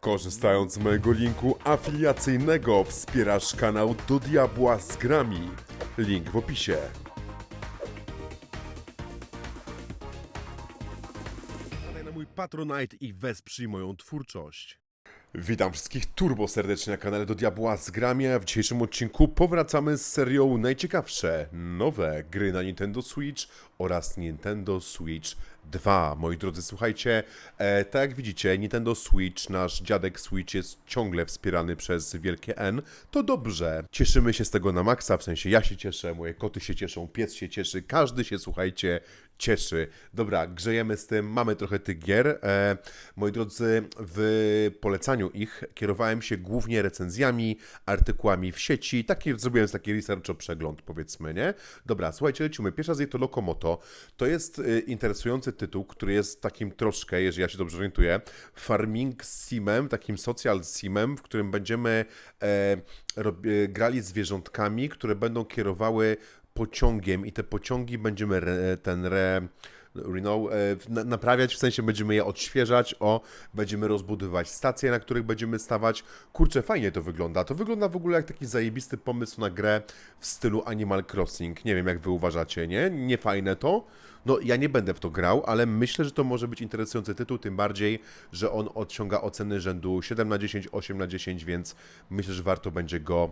Korzystając z mojego linku afiliacyjnego wspierasz kanał Do Diabła z Grami. Link w opisie. Wpadaj na mój Patronite i wesprzyj moją twórczość. Witam wszystkich turbo serdecznie na kanale Do Diabła z Grami, a w dzisiejszym odcinku powracamy z serią najciekawsze nowe gry na Nintendo Switch oraz Nintendo Switch 2. Moi drodzy, słuchajcie, e, tak jak widzicie, Nintendo Switch, nasz dziadek Switch jest ciągle wspierany przez wielkie N. To dobrze. Cieszymy się z tego na maksa, w sensie ja się cieszę, moje koty się cieszą, pies się cieszy, każdy się, słuchajcie, cieszy. Dobra, grzejemy z tym, mamy trochę tych gier. E, moi drodzy, w polecaniu ich kierowałem się głównie recenzjami, artykułami w sieci, taki, zrobiłem taki research o przegląd, powiedzmy, nie? Dobra, słuchajcie, lecimy. Pierwsza z nich to Lokomoto. To jest y, interesujący tytuł, który jest takim troszkę, jeżeli ja się dobrze orientuję, farming simem, takim social simem, w którym będziemy e, e, grali zwierzątkami, które będą kierowały pociągiem i te pociągi będziemy re, ten re, know, e, na- naprawiać, w sensie będziemy je odświeżać, o, będziemy rozbudowywać stacje, na których będziemy stawać. Kurczę, fajnie to wygląda. To wygląda w ogóle jak taki zajebisty pomysł na grę w stylu Animal Crossing. Nie wiem, jak wy uważacie, nie? Nie fajne to? No, ja nie będę w to grał, ale myślę, że to może być interesujący tytuł, tym bardziej, że on odciąga oceny rzędu 7 na 10, 8 na 10, więc myślę, że warto będzie go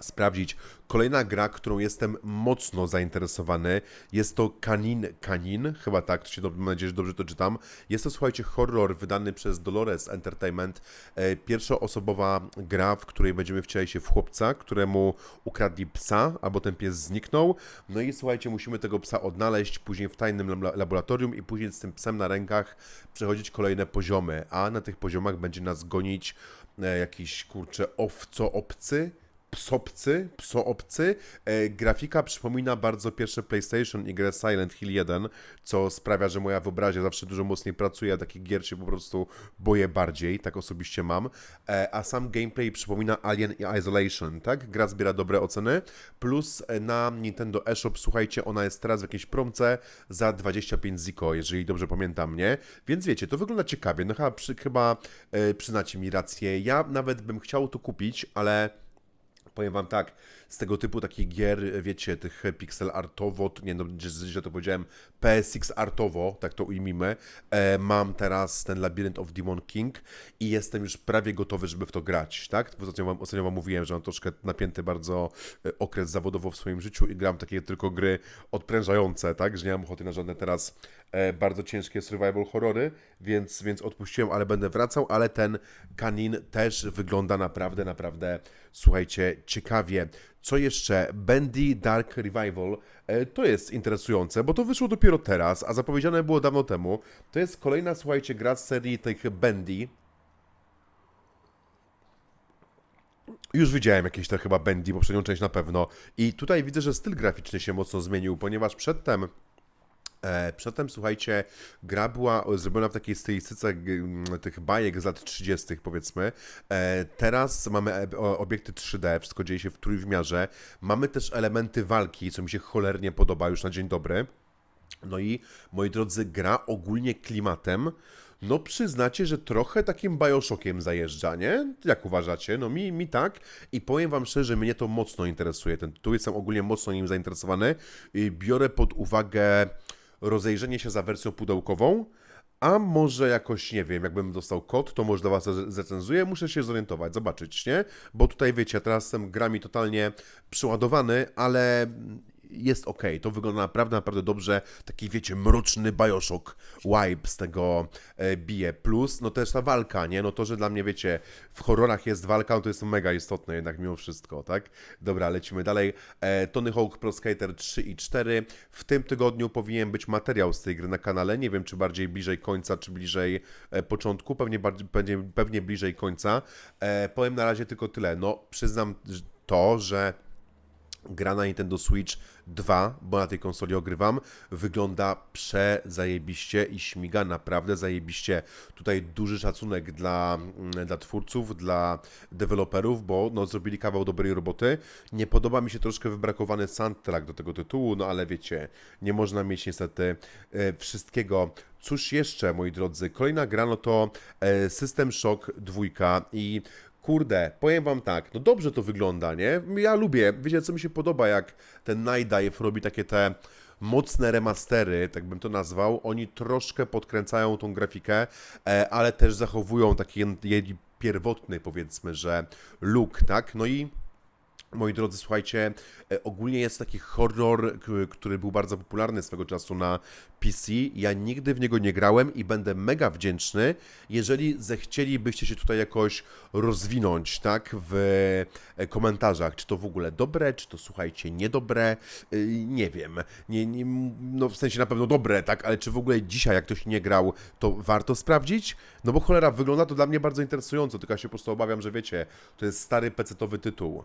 sprawdzić. Kolejna gra, którą jestem mocno zainteresowany, jest to Kanin Kanin, chyba tak, to się, dob- mam nadzieję, że dobrze to czytam. Jest to, słuchajcie, horror wydany przez Dolores Entertainment. E, pierwszoosobowa gra, w której będziemy wcielać się w chłopca, któremu ukradli psa, albo ten pies zniknął. No i słuchajcie, musimy tego psa odnaleźć, później w tajnym lab- laboratorium i później z tym psem na rękach przechodzić kolejne poziomy, a na tych poziomach będzie nas gonić e, jakiś, kurczę, owco obcy, psopcy, psoobcy. E, grafika przypomina bardzo pierwsze PlayStation i grę Silent Hill 1, co sprawia, że moja wyobraźnia zawsze dużo mocniej pracuje, a takich gier się po prostu boję bardziej, tak osobiście mam. E, a sam gameplay przypomina Alien i Isolation, tak? Gra zbiera dobre oceny, plus e, na Nintendo eShop, słuchajcie, ona jest teraz w jakiejś promce za 25 ziko, jeżeli dobrze pamiętam, nie? Więc wiecie, to wygląda ciekawie, no chyba, przy, chyba e, przyznacie mi rację. Ja nawet bym chciał to kupić, ale Powiem wam tak, z tego typu takich gier, wiecie, tych pixel artowo, nie no, że to powiedziałem, PSX artowo, tak to ujmijmy, e, mam teraz ten Labyrinth of Demon King i jestem już prawie gotowy, żeby w to grać, tak? Ostatnio wam, ostatnio wam mówiłem, że mam troszkę napięty bardzo e, okres zawodowo w swoim życiu i gram takie tylko gry odprężające, tak? Że nie mam ochoty na żadne teraz e, bardzo ciężkie survival horrory, więc, więc odpuściłem, ale będę wracał, ale ten kanin też wygląda naprawdę, naprawdę, słuchajcie, ciekawie. Co jeszcze? Bendy Dark Revival. E, to jest interesujące, bo to wyszło dopiero teraz, a zapowiedziane było dawno temu. To jest kolejna, słuchajcie, gra z serii tych Bendy. Już widziałem jakieś te chyba Bendy, poprzednią część na pewno. I tutaj widzę, że styl graficzny się mocno zmienił, ponieważ przedtem E, Przedtem, słuchajcie, gra była zrobiona w takiej stylistyce tych bajek z lat 30., powiedzmy. E, Teraz mamy e, obiekty 3D, wszystko dzieje się w trójwymiarze. Mamy też elementy walki, co mi się cholernie podoba już na dzień dobry. No i moi drodzy, gra ogólnie klimatem. No przyznacie, że trochę takim Bioshockiem zajeżdża, nie? Jak uważacie? No mi, mi tak. I powiem wam szczerze, mnie to mocno interesuje. Ten tytuł jestem ogólnie mocno nim zainteresowany. I biorę pod uwagę rozejrzenie się za wersją pudełkową. A może jakoś, nie wiem, jakbym dostał kod, to może do Was zrecenzuję. Muszę się zorientować, zobaczyć, nie? Bo tutaj wiecie, teraz jestem grami totalnie przeładowany, ale jest ok. To wygląda naprawdę, naprawdę dobrze. Taki, wiecie, mroczny Bioshock wipe z tego e, bije. Plus, no też ta walka, nie? No to, że dla mnie, wiecie, w horrorach jest walka, no to jest mega istotne jednak mimo wszystko, tak? Dobra, lecimy dalej. E, Tony Hawk Pro Skater 3 i 4. W tym tygodniu powinien być materiał z tej gry na kanale. Nie wiem, czy bardziej bliżej końca, czy bliżej e, początku. Pewnie, bardziej, pewnie, pewnie bliżej końca. Powiem na razie tylko tyle. No, przyznam to, że gra na Nintendo Switch 2, bo na tej konsoli ogrywam, wygląda przezajebiście i śmiga naprawdę zajebiście. Tutaj duży szacunek dla, mm, dla twórców, dla deweloperów, bo no, zrobili kawał dobrej roboty. Nie podoba mi się troszkę wybrakowany soundtrack do tego tytułu, no ale wiecie, nie można mieć niestety e, wszystkiego. Cóż jeszcze, moi drodzy, kolejna gra no to e, System Shock 2 i Kurde, powiem wam tak, no dobrze to wygląda, nie? Ja lubię, wiecie co mi się podoba, jak ten Night Dive robi takie te mocne remastery, tak bym to nazwał. Oni troszkę podkręcają tą grafikę, e, ale też zachowują taki jej pierwotny, powiedzmy, że look, tak? No i Moi drodzy, słuchajcie, e, ogólnie jest taki horror, który był bardzo popularny swego czasu na PC. Ja nigdy w niego nie grałem i będę mega wdzięczny, jeżeli zechcielibyście się tutaj jakoś rozwinąć, tak, w e, komentarzach, czy to w ogóle dobre, czy to słuchajcie niedobre, y, nie wiem, nie, nie, no w sensie na pewno dobre, tak, ale czy w ogóle dzisiaj, jak ktoś nie grał, to warto sprawdzić? No bo cholera, wygląda to dla mnie bardzo interesująco, tylko ja się po prostu obawiam, że wiecie, to jest stary pecetowy tytuł.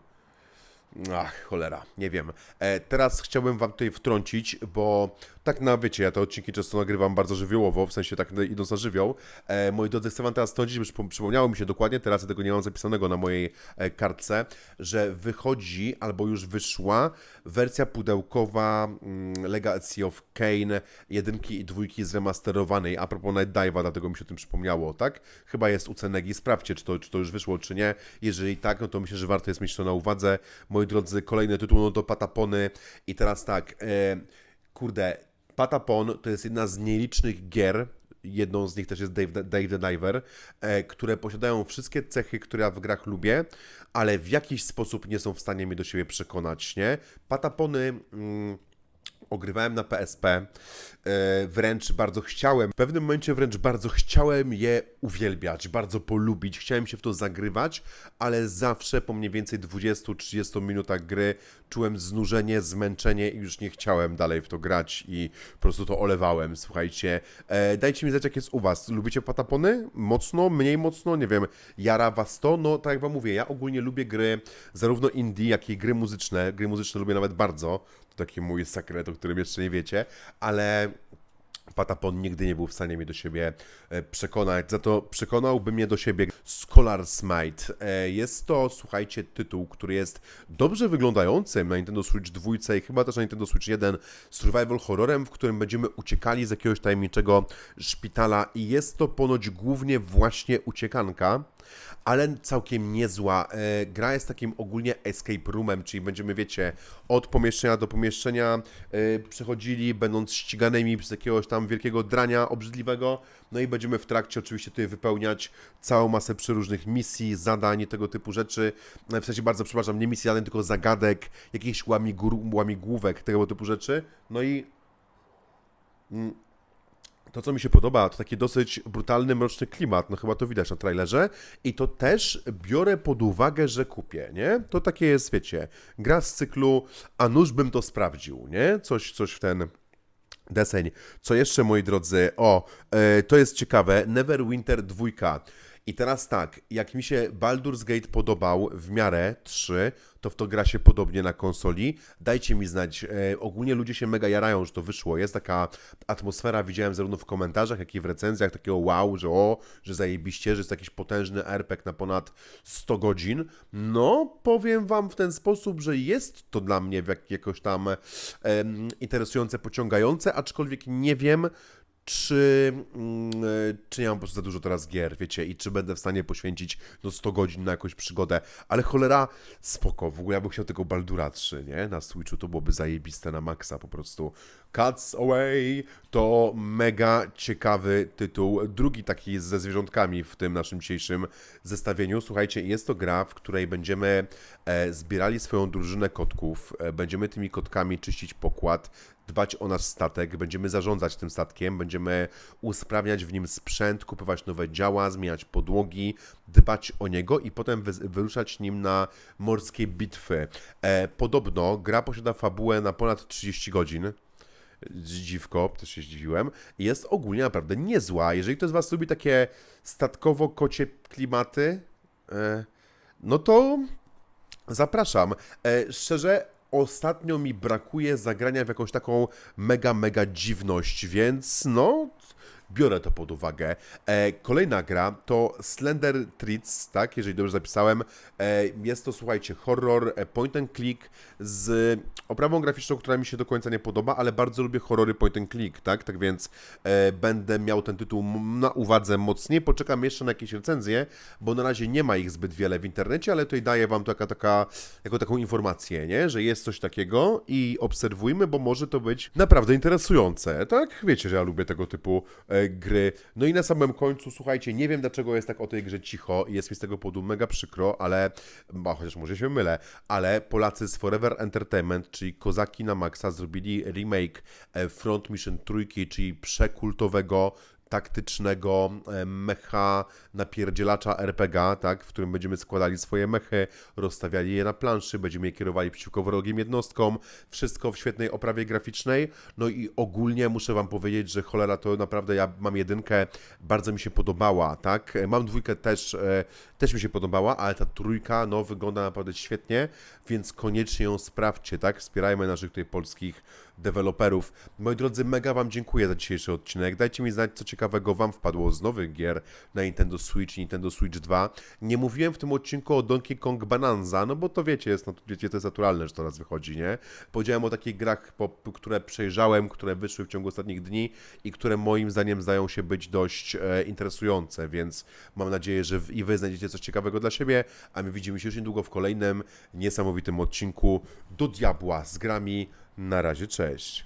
Ach, cholera, nie wiem. E, teraz chciałbym wam tutaj wtrącić, bo tak na wiecie, ja te odcinki często nagrywam bardzo żywiołowo, w sensie tak idąc na żywioł. E, moi drodzy, chcę wam teraz wtrącić, bo przypom- przypomniało mi się dokładnie, teraz ja tego nie mam zapisanego na mojej e, kartce, że wychodzi, albo już wyszła wersja pudełkowa mm, Legacy of Kane jedynki i dwójki zremasterowanej, a propos Night Dive'a, dlatego mi się o tym przypomniało, tak? Chyba jest u Cenegi, sprawdźcie, czy to, czy to już wyszło, czy nie. Jeżeli tak, no to myślę, że warto jest mieć to na uwadze. Moi drodzy, kolejny tytuł, no to Patapony i teraz tak, e, kurde, Patapon to jest jedna z nielicznych gier, jedną z nich też jest Dave Dave the Diver, e, które posiadają wszystkie cechy, które ja w grach lubię, ale w jakiś sposób nie są w stanie mnie do siebie przekonać, nie? Patapony... Mm, Ogrywałem na PSP, e, wręcz bardzo chciałem, w pewnym momencie wręcz bardzo chciałem je uwielbiać, bardzo polubić, chciałem się w to zagrywać, ale zawsze po mniej więcej 20-30 minutach gry czułem znużenie, zmęczenie i już nie chciałem dalej w to grać i po prostu to olewałem, słuchajcie. E, dajcie mi znać, jak jest u Was. Lubicie patapony? Mocno, mniej mocno? Nie wiem, jara Was to? No, tak jak Wam mówię, ja ogólnie lubię gry, zarówno indie, jak i gry muzyczne. Gry muzyczne lubię nawet bardzo. Taki mój sekret, o którym jeszcze nie wiecie, ale Patapon nigdy nie był w stanie mnie do siebie e, przekonać, za to przekonałby mnie do siebie Scholar's Might. E, Jest to, słuchajcie, tytuł, który jest dobrze wyglądającym na Nintendo Switch 2 i chyba też na Nintendo Switch 1 survival horrorem, w którym będziemy uciekali z jakiegoś tajemniczego szpitala i jest to ponoć głównie właśnie uciekanka ale całkiem niezła. E, Gra jest takim ogólnie escape roomem, czyli będziemy, wiecie, od pomieszczenia do pomieszczenia przechodzili, będąc ściganymi przez jakiegoś tam wielkiego drania obrzydliwego, no i będziemy w trakcie oczywiście tutaj wypełniać całą masę przeróżnych misji, zadań, tego typu rzeczy. E, W sensie bardzo przepraszam, nie misji, zadań, tylko zagadek, jakichś łamigur, łamigłówek, tego typu rzeczy. No i to, co mi się podoba, to taki dosyć brutalny, mroczny klimat. No chyba to widać na trailerze. I to też biorę pod uwagę, że kupię, nie? To takie jest, wiecie, gra z cyklu, a nuż bym to sprawdził, nie? Coś, coś w ten deseń. Co jeszcze, moi drodzy? O, e, to jest ciekawe. Neverwinter 2. I teraz tak, jak mi się Baldur's Gate podobał w miarę 3, to w to gra się podobnie na konsoli. Dajcie mi znać. E, ogólnie ludzie się mega jarają, że to wyszło. Jest taka atmosfera, widziałem zarówno w komentarzach, jak i w recenzjach, takiego wow, że o, że zajebiście, że jest jakiś potężny RPG na ponad 100 godzin. No, powiem wam w ten sposób, że jest to dla mnie jak, jakoś tam em, interesujące, pociągające, aczkolwiek nie wiem, czy, mm, e, czy ja mam po prostu za dużo teraz gier, wiecie, i czy będę w stanie poświęcić no 100 godzin na jakąś przygodę, ale cholera, spoko, w ogóle ja bym chciał tego Baldura 3, nie, na Switchu, to byłoby zajebiste na maksa po prostu. Cuts Away to mega ciekawy tytuł, drugi taki ze zwierzątkami w tym naszym dzisiejszym zestawieniu. Słuchajcie, jest to gra, w której będziemy e, zbierali swoją drużynę kotków, e, będziemy tymi kotkami czyścić pokład, dbać o nasz statek, będziemy zarządzać tym statkiem, będziemy usprawniać w nim sprzęt, kupować nowe działa, zmieniać podłogi, dbać o niego i potem wy- wyruszać nim na morskie bitwy. E, podobno gra posiada fabułę na ponad 30 godzin. Dziwko, też się zdziwiłem. Jest ogólnie naprawdę niezła. Jeżeli ktoś z Was lubi takie statkowo-kocie klimaty, e, no to zapraszam. E, szczerze, ostatnio mi brakuje zagrania w jakąś taką mega, mega dziwność, więc no, biorę to pod uwagę. E, kolejna gra to Slender Treats, tak, jeżeli dobrze zapisałem. E, jest to, słuchajcie, horror e, point and click z oprawą graficzną, która mi się do końca nie podoba, ale bardzo lubię horrory point and click, tak, tak więc e, będę miał ten tytuł na uwadze mocniej. Poczekam jeszcze na jakieś recenzje, bo na razie nie ma ich zbyt wiele w internecie, ale tutaj daję wam taka, taka, jako taką informację, nie, że jest coś takiego i obserwujmy, bo może to być naprawdę interesujące, tak? Wiecie, że ja lubię tego typu e, gry. No i na samym końcu, słuchajcie, nie wiem dlaczego jest tak o tej grze cicho i jest mi z tego powodu mega przykro, ale, bo, chociaż może się mylę, ale Polacy z Forever Entertainment, czyli Kozaki na Maxa, zrobili remake e, Front Mission trójki, czyli przekultowego taktycznego e, mecha napierdzielacza RPG, tak, w którym będziemy składali swoje mechy, rozstawiali je na planszy, będziemy je kierowali przeciwko wrogim jednostkom, wszystko w świetnej oprawie graficznej, no i ogólnie muszę Wam powiedzieć, że cholera to naprawdę ja mam jedynkę, bardzo mi się podobała, tak, E, mam dwójkę też, e, też mi się podobała, ale ta trójka, no, wygląda naprawdę świetnie, więc koniecznie ją sprawdźcie, tak, wspierajmy naszych tutaj polskich deweloperów. Moi drodzy, mega Wam dziękuję za dzisiejszy odcinek. Dajcie mi znać, co ciekawego Wam wpadło z nowych gier na Nintendo Switch i Nintendo Switch 2. Nie mówiłem w tym odcinku o Donkey Kong Bonanza, no bo to wiecie, jest, no, wiecie, to jest naturalne, że to raz wychodzi, nie? Powiedziałem o takich grach, które przejrzałem, które wyszły w ciągu ostatnich dni i które moim zdaniem zdają się być dość e, interesujące, więc mam nadzieję, że i Wy znajdziecie coś ciekawego dla siebie, a my widzimy się już niedługo w kolejnym niesamowitym odcinku do diabła z grami. Na razie, cześć.